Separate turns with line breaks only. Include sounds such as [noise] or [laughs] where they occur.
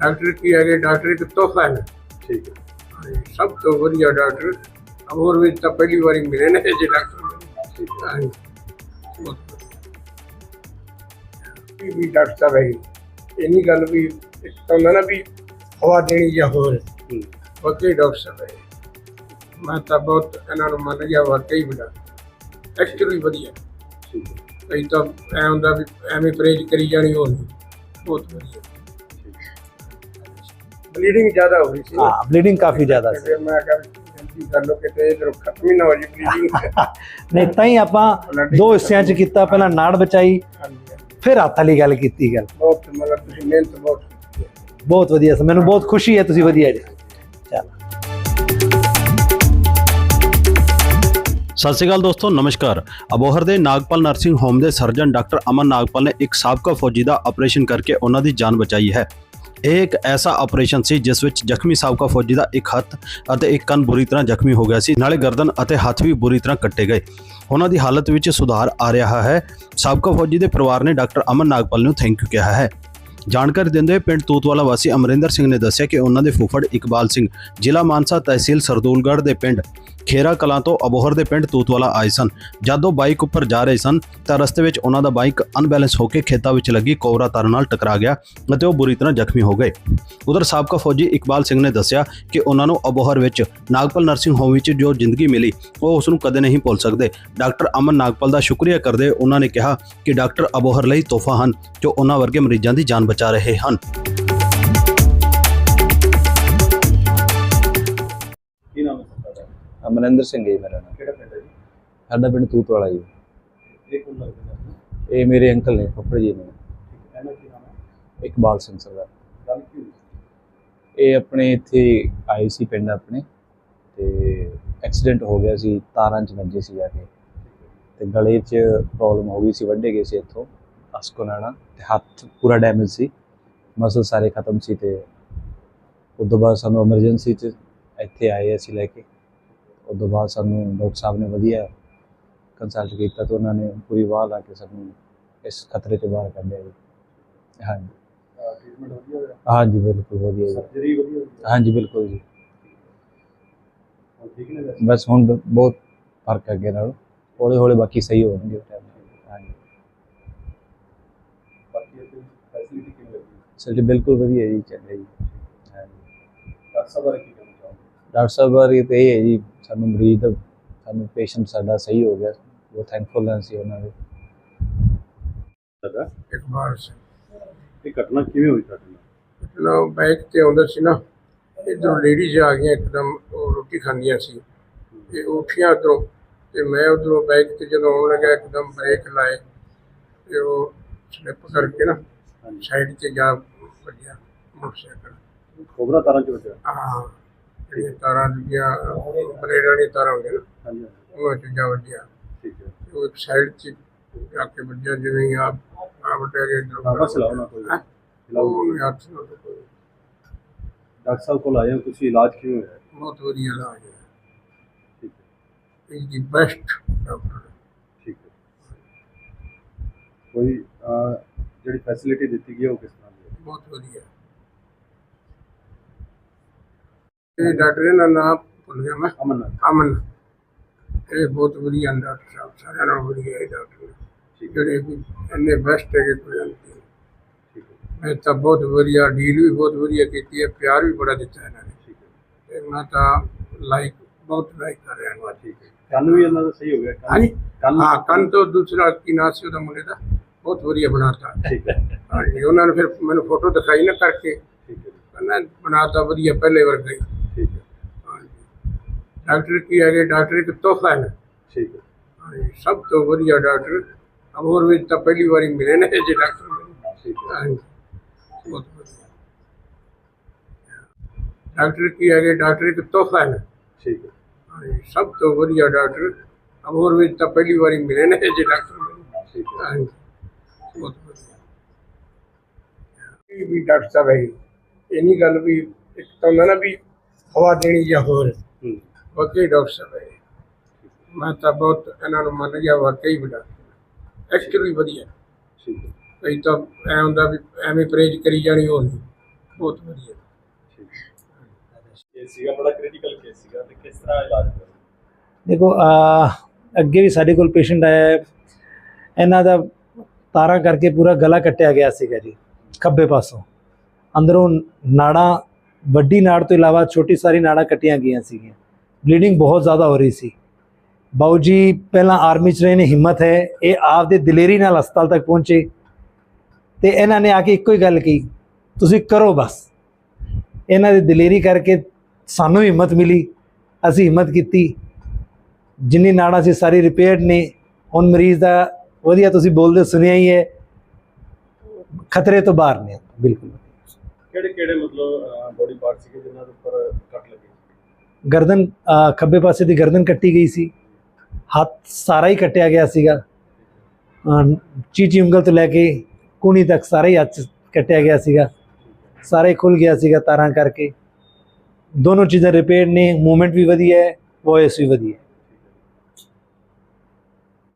Doctor ਕੀ ਹੈਗੇ? Doctor ਇੱਕ ਤੋਹਫਾ ਹੈ।
ਠੀਕ ਹੈ।
ਹਾਂਜੀ, ਸਭ ਤੋਂ ਵਧੀਆ ਡਾਕਟਰ। ਅਮਰ ਵਿੱਚ ਤਾਂ ਪਹਿਲੀ ਵਾਰੀ ਮਿਲੇ ਨੇ ਜੇ ਡਾਕਟਰ।
ਠੀਕ ਹੈ।
ਹਾਂਜੀ। ਇਹ ਵੀ ਡਾਕਟਰ ਸਾਹਿਬ ਹੈ ਇੰਨੀ ਗੱਲ ਵੀ ਇੱਕ ਤਾਂ ਹੁੰਦਾ ਨਾ ਵੀ ਹਵਾ ਦੇਣੀ ਜਾਂ ਹੋਰ।
ਹੂੰ।
ਵਾਕਈ ਡਾਕਟਰ ਸਾਹਿਬ ਹੈ। ਮੈਂ ਤਾਂ ਬਹੁਤ ਇਹਨਾਂ ਨੂੰ ਮੰਨ ਗਿਆ ਵਾਕਈ ਬੜਾ ਐਕਚੁਅਲੀ ਵਧੀਆ।
ਠੀਕ ਹੈ।
ਕਈ ਤਾਂ ਐ ਹੁੰਦਾ ਵੀ ਐਵੇਂ ਪ੍ਰੇਜ ਕਰੀ ਜਾਣੀ ਹੋਰ। ਬਹੁਤ ਵਧੀਆ। ਬਲੀਡਿੰਗ ਜ਼ਿਆਦਾ ਹੋ ਰਹੀ ਸੀ।
ਹਾਂ ਬਲੀਡਿੰਗ ਕਾਫੀ ਜ਼ਿਆਦਾ ਸੀ।
ਫਿਰ ਮੈਂ ਕਿਹਾ ਜਲਦੀ ਕਰ ਲੋ ਕਿਤੇ ਇਧਰ ਖਤਮ ਹੀ ਨਾ ਹੋ ਜੀ ਬਲੀਡਿੰਗ [laughs]
ਨਹੀਂ ਤਾਂ ਹੀ ਆਪਾਂ ਦੋ ਹਿੱਸਿਆਂ 'ਚ ਕੀਤਾ ਪਹਿਲਾਂ ਨਾੜ ਬਚਾਈ ਫਿਰ ਹੱਥ ਵਾਲੀ ਗੱਲ ਕੀਤੀ ਗੱਲ।
ਬਹੁਤ ਮਤਲਬ ਤੁਸੀਂ ਮਿਹਨਤ ਬਹੁਤ।
ਬਹੁਤ ਵਧੀਆ ਸੀ ਮੈਨੂੰ ਬਹੁਤ ਖੁਸ਼ੀ ਹੈ ਤੁਸੀਂ ਵਧੀਆ ਜੀ। ਚਲ।
ਸਤਿ ਸ਼੍ਰੀ ਅਕਾਲ ਦੋਸਤੋ ਨਮਸਕਾਰ। ਅਬੋਹਰ ਦੇ ਨਾਗਪਾਲ ਨਰਸਿੰਗ ਹੋਮ ਦੇ ਸਰਜਨ ਡਾਕਟਰ ਅਮਨ ਨਾਗਪਾਲ ਨੇ ਇੱਕ ਸਾਬਕਾ ਫੌਜੀ ਦਾ ਆਪਰੇਸ਼ਨ ਕਰਕੇ ਉਹਨਾਂ ਦੀ ਜਾਨ ਬਚਾਈ ਹੈ। ਇਹ ਇੱਕ ਐਸਾ ਆਪਰੇਸ਼ਨ ਸੀ ਜਿਸ ਵਿੱਚ ਜ਼ਖਮੀ ਸਾਬਕਾ ਫੌਜੀ ਦਾ ਇੱਕ ਹੱਥ ਅਤੇ ਇੱਕ ਕੰਨ ਬੁਰੀ ਤਰ੍ਹਾਂ ਜ਼ਖਮੀ ਹੋ ਗਿਆ ਸੀ, ਨਾਲੇ ਗਰਦਨ ਅਤੇ ਹੱਥ ਵੀ ਬੁਰੀ ਤਰ੍ਹਾਂ ਕੱਟੇ ਗਏ। ਉਹਨਾਂ ਦੀ ਹਾਲਤ ਵਿੱਚ ਸੁਧਾਰ ਆ ਰਿਹਾ ਹੈ। ਸਾਬਕਾ ਫੌਜੀ ਦੇ ਪਰਿਵਾਰ ਨੇ ਡਾਕਟਰ ਅਮਨ ਨਾਗਪਾਲ ਨੂੰ ਥੈਂਕ ਯੂ ਕਿਹਾ ਹੈ। ਜਾਣਕਾਰੀ ਦਿੰਦੇ ਹੋਏ ਪਿੰਡ ਤੂਤਵਾਲਾ ਵਾਸੀ ਅਮਰਿੰਦਰ ਸਿੰਘ ਨੇ ਦੱਸਿਆ ਕਿ ਉਹਨਾਂ ਦੇ ਫੁੱਫੜ ਇਕਬਾਲ ਸਿੰਘ ਜ਼ਿਲ੍ਹਾ ਮਾਨਸਾ ਤਹਿਸੀਲ ਸਰਦੂਲਗੜ੍ਹ ਦੇ ਪਿੰਡ ਖੇਰਾ ਕਲਾਂ ਤੋਂ ਅਬੋਹਰ ਦੇ ਪਿੰਡ ਤੂਤਵਾਲਾ ਆਏ ਸਨ। ਜਦੋਂ ਬਾਈਕ ਉੱਪਰ ਜਾ ਰਹੇ ਸਨ, ਤਾਂ ਰਸਤੇ ਵਿੱਚ ਉਹਨਾਂ ਦਾ ਬਾਈਕ ਅਨਬੈਲੈਂਸ ਹੋ ਕੇ ਖੇਤਾਂ ਵਿੱਚ ਲੱਗੀ, ਕੋਬਰਾ ਤਾਰ ਨਾਲ ਟਕਰਾ ਗਿਆ ਅਤੇ ਉਹ ਬੁਰੀ ਤਰ੍ਹਾਂ ਜ਼ਖਮੀ ਹੋ ਗਏ। ਉਧਰ ਸਾਬਕਾ ਫੌਜੀ ਇਕਬਾਲ ਸਿੰਘ ਨੇ ਦੱਸਿਆ ਕਿ ਉਹਨਾਂ ਨੂੰ ਅਬੋਹਰ ਵਿੱਚ ਨਾਗਪਾਲ ਨਰਸਿੰਗ ਹੋਮ ਵਿੱਚ ਜੋ ਜ਼ਿੰਦਗੀ ਮਿਲੀ, ਉਹ ਉਸ ਨੂੰ ਕਦੇ ਨਹੀਂ ਭੁੱਲ ਸਕਦੇ। ਡਾਕਟਰ ਅਮਨ ਨਾਗਪਾਲ ਦਾ ਸ਼ੁਕਰੀਆ ਕਰਦੇ ਉਹਨਾਂ ਨੇ ਕਿਹਾ ਕਿ ਡਾਕਟਰ ਅਬੋਹਰ ਲਈ ਤੋਹਫਾ ਹਨ ਜੋ ਉਹਨਾਂ ਵਰਗੇ ਮਰੀਜ਼ਾਂ ਦੀ ਜਾਨ ਬਚਾ ਰਹੇ ਹਨ।
ਅਮਰਿੰਦਰ ਸਿੰਘ ਜੀ ਮੇਰਾ ਨਾਮ।
ਕਿਹੜਾ ਪਿੰਡ ਹੈ ਜੀ?
ਸਾਡਾ ਪਿੰਡ ਤੂਤ ਵਾਲਾ ਜੀ।
ਇਹ ਕੋਲ ਲੱਗਦਾ ਹੈ
ਇਹ ਮੇਰੇ ਅੰਕਲ ਨੇ ਫੱਫੜ ਜੀ ਨੇ। ਇਕਬਾਲ ਸਿੰਘ ਸਰਦਾਰ ਇਹ ਆਪਣੇ ਇੱਥੇ ਆਏ ਸੀ ਪਿੰਡ ਆਪਣੇ ਤੇ ਐਕਸੀਡੈਂਟ ਹੋ ਗਿਆ ਸੀ ਤਾਰਾਂ 'ਚ ਵੱਜੇ ਸੀ ਜਾ ਕੇ। ਤੇ ਗਲੇ 'ਚ ਪ੍ਰੋਬਲਮ ਹੋ ਗਈ ਸੀ ਵੱਡੇ ਗਏ ਸੀ ਇੱਥੋਂ ਅਸਕੋ ਨਾਣਾ ਤੇ ਹੱਥ ਪੂਰਾ ਡੈਮੇਜ ਸੀ। ਮਸਲ ਸਾਰੇ ਖਤਮ ਸੀ ਤੇ ਤੋਂ ਬਾਅਦ ਸਾਨੂੰ ਐਮਰਜੈਂਸੀ 'ਚ ਇੱਥੇ ਆਏ ਅਸੀਂ ਲੈ ਕੇ। ਉਸ ਤੋਂ ਬਾਅਦ ਸਾਨੂੰ ਡਾਕਟਰ ਸਾਹਿਬ ਨੇ ਵਧੀਆ ਕੰਸਲਟ ਕੀਤਾ ਤੇ ਉਹਨਾਂ ਨੇ ਪੂਰੀ ਵਾਹ ਲਾ ਕੇ ਸਾਨੂੰ ਇਸ ਖਤਰੇ ਤੋਂ ਬਾਹਰ ਕੱਢਿਆ ਜੀ। ਹਾਂਜੀ।
ਟ੍ਰੀਟਮੈਂਟ ਵਧੀਆ ਹੋਇਆ?
ਹਾਂਜੀ ਬਿਲਕੁਲ ਵਧੀਆ ਜੀ।
ਸਰਜਰੀ ਵਧੀਆ ਹੋਈ?
ਹਾਂਜੀ ਬਿਲਕੁਲ ਜੀ।
ਠੀਕ ਨੇ
ਬਸ ਹੁਣ ਬਹੁਤ ਫ਼ਰਕ ਹੈ ਅੱਗੇ ਨਾਲੋਂ। ਹੌਲੀ ਹੌਲੀ ਬਾਕੀ ਸਹੀ ਹੋਣਗੇ ਹਾਂਜੀ।
ਬਾਕੀ ਇਹ ਫੈਸਿਲਿਟੀ ਕਿਵੇਂ ਲੱਗੀ?
ਸਰ ਜੀ ਬਿਲਕੁਲ ਵਧੀਆ ਜੀ ਚੱਲ ਰਹੀ ਹਾਂਜੀ।
ਡਾਕਟਰ ਸਾਹਿਬ ਬਾਰੇ
ਡਾਕਟਰ ਸਾਹਿਬ ਬਾਰੇ ਤੇ ਇਹ ਹੈ ਜੀ ਸਾਨੂੰ ਮਰੀਜ਼ ਦਾ ਸਾਨੂੰ ਪੇਸ਼ੈਂਟ ਸਾਡਾ ਸਹੀ ਹੋ ਗਿਆ ਬਹੁਤ ਥੈਂਕਫੁਲ ਹਾਂ ਅਸੀਂ ਉਹਨਾਂ ਦੇ।
ਤੁਹਾਡਾ?
ਇਕਬਾਲ ਸਿੰਘ।
ਇਹ ਘਟਨਾ ਕਿਵੇਂ ਹੋਈ ਤੁਹਾਡੇ ਨਾਲ?
ਨਾ ਬਾਈਕ ਤੇ ਆਉਂਦਾ ਸੀ ਨਾ ਇਧਰੋਂ ਲੇਡੀਜ਼ ਆ ਗਈਆਂ ਇੱਕਦਮ ਉਹ ਰੋਟੀ ਖਾਂਦੀਆਂ ਸੀ। ਤੇ ਉਹ ਉੱਠੀਆਂ ਉੱਧਰੋਂ ਤੇ ਮੈਂ ਉਧਰੋਂ ਬਾਈਕ ਤੇ ਜਦੋਂ ਆਉਣ ਲੱਗਾ ਇੱਕਦਮ ਬ੍ਰੇਕ ਲਾਏ ਤੇ ਉਹ ਸਲਿੱਪ ਕਰਕੇ ਨਾ ਸਾਈਡ ਤੇ ਜਾ ਵੱਜਿਆ ਮੋਟਰਸਾਈਕਲ।
ਕੋਬਰਾ ਤਾਰਾਂ ਚ ਵੱਜਿਆ?
ਹਾਂ। ਜਿਹੜੀਆਂ ਤਾਰਾਂ ਦੀਆਂ ਬਲੇਡ ਵਾਲੀਆਂ ਤਾਰਾਂ ਹੁੰਦੀਆਂ ਨਾ
ਹਾਂਜੀ। ਹਾਂਜੀ,
ਉਹਨਾਂ ਚ ਜਾ ਵੱਜਿਆ
ਠੀਕ ਹੈ।
ਤੇ ਉਹ ਇੱਕ ਸਾਈਡ 'ਚ ਜਾ ਕੇ ਵੱਜਿਆ ਜਿਵੇਂ ਆਪ ਆ ਵੱਟਿਆ ਗਿਆ ਇੱਧਰੋਂ
ਹਾਂ, ਬਸ ਲਾਓ ਨਾ ਕੋਈ
ਹੈਂ? ਉਹ ਹੱਥ ਨਾਲ ਤਾਂ ਕੋਈ
ਡਾਕਟਰ ਸਾਹਿਬ ਕੋਲ ਆਏ ਹੋ ਤੁਸੀਂ ਇਲਾਜ ਕਿਵੇਂ ਹੋਇਆ?
ਬਹੁਤ ਵਧੀਆ ਇਲਾਜ ਹੈ
ਠੀਕ ਹੈ।
ਇਸ ਦੀ ਬੈਸਟ ਡਾਕਟਰ
ਠੀਕ ਹੈ। ਕੋਈ ਅਹ, ਜਿਹੜੀ ਫੈਸਿਲਿਟੀ ਦਿੱਤੀ ਗਈ ਹੈ ਉਹ ਕਿਸ ਤਰ੍ਹਾਂ ਦੀ ਹੈ?
ਬਹੁਤ ਵਧੀਆ। ਇਹ ਡਾਕਟਰ ਦਾ ਨਾਮ ਭੁੱਲ ਗਿਆ ਮੈਂ।
ਅਮਰਨਾਥ
ਅਮਨ। ਇਹ ਬਹੁਤ ਵਧੀਆ ਡਾਕਟਰ ਸਾਹਿਬ ਸਾਰਿਆਂ ਨਾਲੋਂ ਵਧੀਆ ਹੈ ਡਾਕਟਰ ਜਿਹੜੇ ਵੀ ਇੰਨੇ ਬੈਸਟ ਹੈਗੇ ਕੋਈ ਅੰਤ ਨਹੀਂ ਮੈਂ ਤਾਂ ਬਹੁਤ ਵਧੀਆ ਡੀਲ ਵੀ ਬਹੁਤ ਵਧੀਆ ਕੀਤੀ ਹੈ ਪਿਆਰ ਵੀ ਬੜਾ ਦਿੱਤਾ ਇਹਨਾਂ ਨੇ।
ਠੀਕ ਹੈ।
ਤੇ ਮੈਂ ਤਾਂ ਲਾਈਕ ਬਹੁਤ ਲਾਈਕ ਕਰ ਰਿਹਾ ਹਾਂ।
ਠੀਕ ਹੈ। ਕੰਨ ਵੀ ਇਹਨਾਂ ਦਾ ਸਹੀ ਹੋ ਗਿਆ
ਹਾਂਜੀ।
ਕੰਨ
ਹਾਂ ਕੰਨ ਤੋਂ ਦੂਸਰਾ ਕੀ ਨਾਂ ਸੀ ਉਹਦਾ ਮੁੰਡੇ ਦਾ? ਬਹੁਤ ਵਧੀਆ ਬਣਾਤਾ।
ਠੀਕ ਹੈ।
ਹਾਂਜੀ ਉਹਨਾਂ ਨੇ ਫਿਰ ਮੈਨੂੰ ਫੋਟੋ ਦਿਖਾਈ ਨਾ ਕਰਕੇ।
ਠੀਕ ਹੈ।
ਕਹਿੰਦਾ ਬਣਾਤਾ ਵਧੀਆ ਪਹਿਲੇ ਵਰਗਾ ਹੀ। ਡਾਕਟਰ ਕੀ ਹੈਗੇ? ਡਾਕਟਰ ਇੱਕ ਤੋਹਫਾ ਹੈ।
ਠੀਕ ਹੈ।
ਹਾਂਜੀ ਸਭ ਤੋਂ ਵਧੀਆ ਡਾਕਟਰ। ਅਮਰ ਵਿੱਚ ਤਾਂ ਪਹਿਲੀ ਵਾਰੀ ਮਿਲੇ ਨੇ ਜੇ ਡਾਕਟਰ ਮੈਨੂੰ।
ਠੀਕ ਹੈ।
ਹਾਂਜੀ ਬਹੁਤ ਵਧੀਆ। ਡਾਕਟਰ ਕੀ ਹੈਗੇ? ਡਾਕਟਰ ਇੱਕ ਤੋਹਫਾ ਹੈ।
ਠੀਕ ਹੈ।
ਹਾਂਜੀ ਸਭ ਤੋਂ ਵਧੀਆ ਡਾਕਟਰ। ਅਮਰ ਵਿੱਚ ਤਾਂ ਪਹਿਲੀ ਵਾਰੀ ਮਿਲੇ ਨੇ ਜੇ ਡਾਕਟਰ ਮੈਨੂੰ।
ਠੀਕ ਹੈ।
ਹਾਂਜੀ ਬਹੁਤ ਵਧੀਆ। ਇਹ ਵੀ ਡਾਕਟਰ ਸਾਹਿਬ ਹੈ ਇੰਨੀ ਗੱਲ ਵੀ ਇੱਕ ਤਾਂ ਹੁੰਦਾ ਨਾ ਵੀ ਹਵਾ ਦੇਣੀ ਜਾਂ ਹੋਰ। ਵਾਕਈ ਡਾਕਟਰ ਸਾਹਿਬ ਹੈ। ਮੈਂ ਤਾਂ ਬਹੁਤ ਇਹਨਾਂ ਨੂੰ ਮੰਨ ਗਿਆ ਵਾਕਈ ਬੜਾ ਐਕਚੁਅਲੀ ਵਧੀਆ।
ਠੀਕ ਹੈ।
ਕਈ ਤਾਂ ਐ ਹੁੰਦਾ ਵੀ ਐਵੇਂ ਪ੍ਰੇਜ ਕਰੀ ਜਾਣੀ ਹੋਰ ਨਹੀਂ। ਬਹੁਤ ਵਧੀਆ।
ਕੇਸ ਸੀਗਾ ਬੜਾ ਕ੍ਰਿਟੀਕਲ ਕੇਸ ਸੀਗਾ ਤੇ ਕਿਸ ਤਰ੍ਹਾਂ ਇਲਾਜ ਹੋਇਆ?
ਦੇਖੋ ਅੱਗੇ ਵੀ ਸਾਡੇ ਕੋਲ ਪੇਸ਼ੈਂਟ ਆਇਆ ਹੈ। ਇਹਨਾਂ ਦਾ ਤਾਰਾਂ ਕਰਕੇ ਪੂਰਾ ਗਲਾ ਕੱਟਿਆ ਗਿਆ ਸੀਗਾ ਜੀ ਖੱਬੇ ਪਾਸੋਂ। ਅੰਦਰੋਂ ਨਾੜਾਂ ਵੱਡੀ ਨਾੜ ਤੋਂ ਇਲਾਵਾ ਛੋਟੀ ਸਾਰੀ ਨਾੜਾਂ ਕੱਟੀਆਂ ਗਈਆਂ ਸੀਗੀਆਂ। ਬਲੀਡਿੰਗ ਬਹੁਤ ਜ਼ਿਆਦਾ ਹੋ ਰਹੀ ਸੀ। ਬਾਊ ਜੀ, ਪਹਿਲਾਂ ਆਰਮੀ ਚ ਰਹੇ ਨੇ, ਹਿੰਮਤ ਹੈ। ਇਹ ਆਪ ਆਪਦੇ ਦਲੇਰੀ ਨਾਲ ਹਸਪਤਾਲ ਤੱਕ ਪਹੁੰਚੇ। ਤੇ ਇਹਨਾਂ ਨੇ ਆ ਕੇ ਇੱਕੋ ਹੀ ਗੱਲ ਕਹੀ, ਤੁਸੀਂ ਕਰੋ ਬਸ। ਇਹਨਾਂ ਦੀ ਦਲੇਰੀ ਕਰਕੇ ਸਾਨੂੰ ਹਿੰਮਤ ਮਿਲੀ। ਅਸੀਂ ਹਿੰਮਤ ਕੀਤੀ। ਜਿੰਨੀ ਨਾੜਾਂ ਸੀ ਸਾਰੀ ਰਿਪੇਅਰਡ ਨੇ, ਹੁਣ ਮਰੀਜ਼ ਦਾ ਵਧੀਆ ਤੁਸੀਂ ਬੋਲਦੇ ਸੁਣਿਆ ਹੀ ਹੈ। ਖਤਰੇ ਤੋਂ ਬਾਹਰ ਨੇ, ਬਿਲਕੁਲ।
ਕਿਹੜੇ ਕਿਹੜੇ ਮਤਲਬ ਬੋਡੀ ਪਾਰਟ ਸੀਗੇ ਜਿਨ੍ਹਾਂ ਦੇ ਉੱਪਰ ਕੱਟ ਲੱਗੀ?
ਗਰਦਨ ਖੱਬੇ ਪਾਸੇ ਦੀ ਗਰਦਨ ਕੱਟੀ ਗਈ ਸੀ। ਹੱਥ ਸਾਰਾ ਹੀ ਕੱਟਿਆ ਗਿਆ ਸੀਗਾ। ਚੀਚੀ ਉਂਗਲ ਤੋਂ ਲੈ ਕੇ ਕੂਣੀ ਤੱਕ ਸਾਰਾ ਹੀ ਹੱਥ ਕੱਟਿਆ ਗਿਆ ਸੀਗਾ। ਸਾਰਾ ਹੀ ਖੁੱਲ ਗਿਆ ਸੀਗਾ ਤਾਰਾਂ ਕਰਕੇ। ਦੋਨੋਂ ਚੀਜ਼ਾਂ ਰਿਪੇਅਰ ਨੇ ਮੂਵਮੈਂਟ ਵੀ ਵਧੀਆ ਹੈ ਵੌਇਸ ਵੀ ਵਧੀਆ ਹੈ।